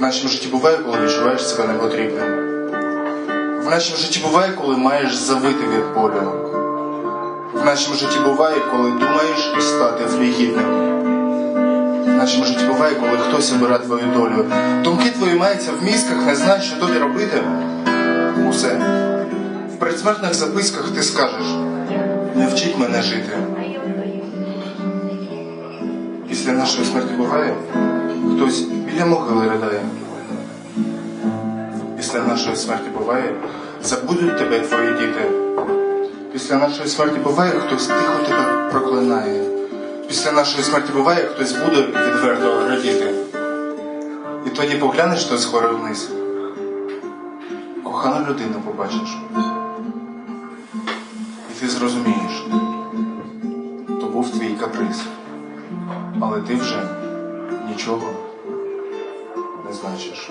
нашому житті буває, коли відчуваєш себе непотрібним. В нашому житті буває, коли маєш завити від болю. В нашому житті буває, коли думаєш стати фрігідним. В нашому житті буває, коли хтось обирає твою долю. Думки твої маються в мізках, не знаєш, що тобі робити. Усе. В предсмертних записках ти скажеш: не вчіть мене жити. Після нашої смерті буває, хтось біля могили ридає. Після нашої смерті буває, забудуть тебе твої діти. Після нашої смерті буває, хтось тихо тебе проклинає. Після нашої смерті буває, хтось буде відверто радіти. І тоді поглянеш ти згори вниз. Кохану людину побачиш. І ти зрозумієш, то був твій каприз. Але ти вже нічого не значиш.